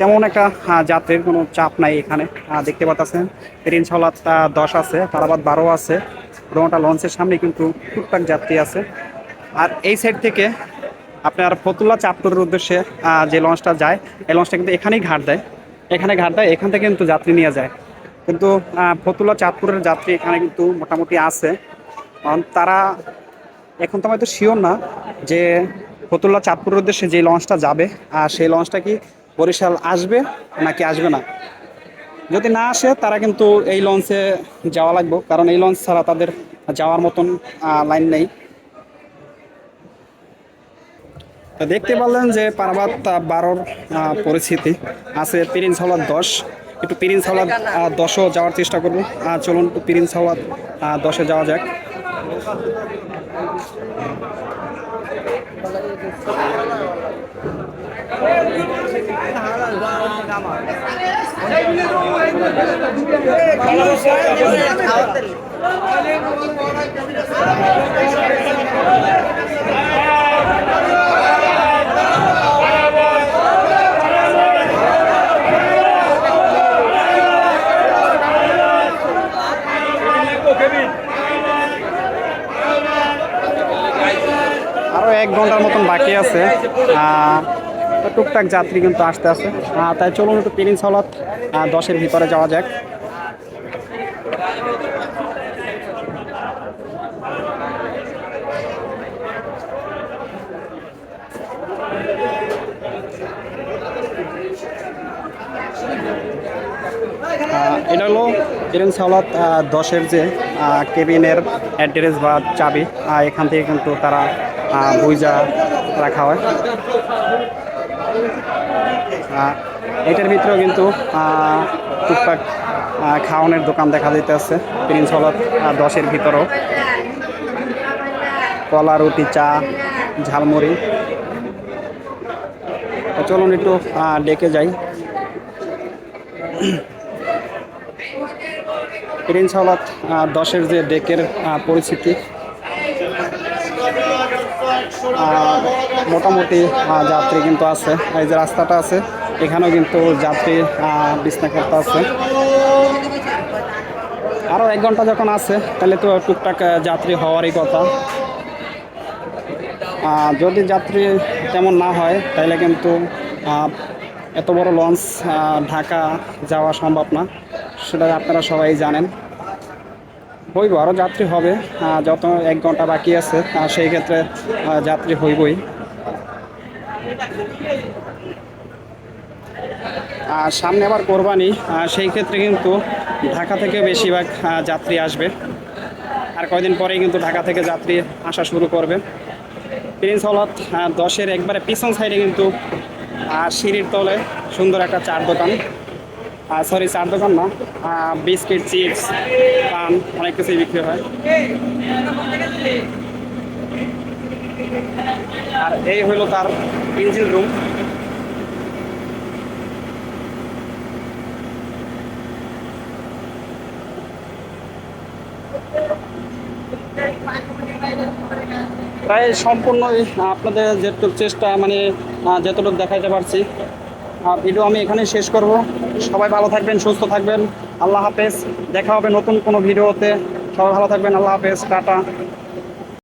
তেমন একটা যাত্রীর কোনো চাপ নাই এখানে। দেখতে পাচ্ছেন রিনছলাত দশ আছে, তারাবাদ বারো আছে। রোমাটা লঞ্চের সামনে কিন্তু টুকটাক যাত্রী আছে। আর এই সাইড থেকে আপনার ফতুল্লা চাঁদপুরের উদ্দেশ্যে যে লঞ্চটা যায়, এই লঞ্চটা কিন্তু এখানেই ঘাট দেয়। এখানে ঘাট দেয়, এখান থেকে কিন্তু যাত্রী নিয়ে যায়। কিন্তু ফতুল্লা চাঁদপুরের যাত্রী এখানে কিন্তু মোটামুটি আছে। কারণ তারা এখন তো হয়তো শিওর না যে ফতুল্লা চাঁদপুরের উদ্দেশ্যে যে লঞ্চটা যাবে, আর সেই লঞ্চটা কি বরিশাল আসবে নাকি আসবে না? যদি না আসে, তারা কিন্তু এই লঞ্চে যাওয়া লাগবে। কারণ এই লঞ্চ ছাড়া তাদের যাওয়ার মতন লাইন নেই। তো দেখতে পারলেন যে পারাবাত বারোর পরিস্থিতি। আছে পিরিন সাওলাদ দশ। একটু পিরিন সাওলাদ দশও যাওয়ার চেষ্টা করব। চলুন একটু পিরিন সাওলাদ দশে যাওয়া যাক। আরও এক ঘণ্টার মতন বাকি আছে। টুকটাক যাত্রী কিন্তু আসতে আহ, তাই চলুন একটু পিরিন সাওলাত আহ, দশের ভিতরে যাওয়া যাক। এটা হলো পিরিন সাওলাত দশের যে কেবিনের অ্যাড্রেস বা চাবি এখান থেকে কিন্তু তারা বুইজা রাখা হয়। এটার ভিতরেও কিন্তু টুকটাক খাওয়ানোর দোকান দেখা আছে প্রিন্স হলত দশের ভিতরেও। কলা, রুটি, চা, ঝালমুড়ি। চলুন একটু ডেকে যাই। প্রিন্স হলত দশের যে ডেকের পরিস্থিতি মোটামুটি যাত্রী কিন্তু আছে। এই যে রাস্তাটা আছে এখানেও কিন্তু যাত্রী আহ, বিছনা করতে আছে। আরও এক ঘণ্টা যখন আছে তাহলে তো টুকটাক যাত্রী হওয়ারই কথা। যদি যাত্রী তেমন না হয় তাহলে কিন্তু এত বড় লঞ্চ ঢাকা যাওয়া সম্ভব না। সেটা আপনারা সবাই জানেন। হইব আরও যাত্রী হবে যত এক ঘণ্টা বাকি আছে সেই ক্ষেত্রে যাত্রী হইবই। আর সামনে আবার কোরবানি সেই ক্ষেত্রে কিন্তু ঢাকা থেকে বেশিরভাগ যাত্রী আসবে। আর কয়দিন পরেই কিন্তু ঢাকা থেকে যাত্রী আসা শুরু করবে। প্রিন্স হলত দশের একবারে পিছন সাইডে কিন্তু সিঁড়ির তলে সুন্দর একটা চার দোকান। সরি চার দোকান না বিস্কিট, চিপস, পান, অনেক কিছুই বিক্রি হয়। আর এই হলো তার ইঞ্জিন রুম। প্রায় সম্পূর্ণই আপনাদের যেটুকু চেষ্টা মানে যতটুকু দেখাইতে পারছি। ভিডিও আমি এখানেই শেষ করব। সবাই ভালো থাকবেন, সুস্থ থাকবেন। আল্লাহ হাফেজ। দেখা হবে নতুন কোনো ভিডিওতে। সবাই ভালো থাকবেন। আল্লাহ হাফেজ। টাটা।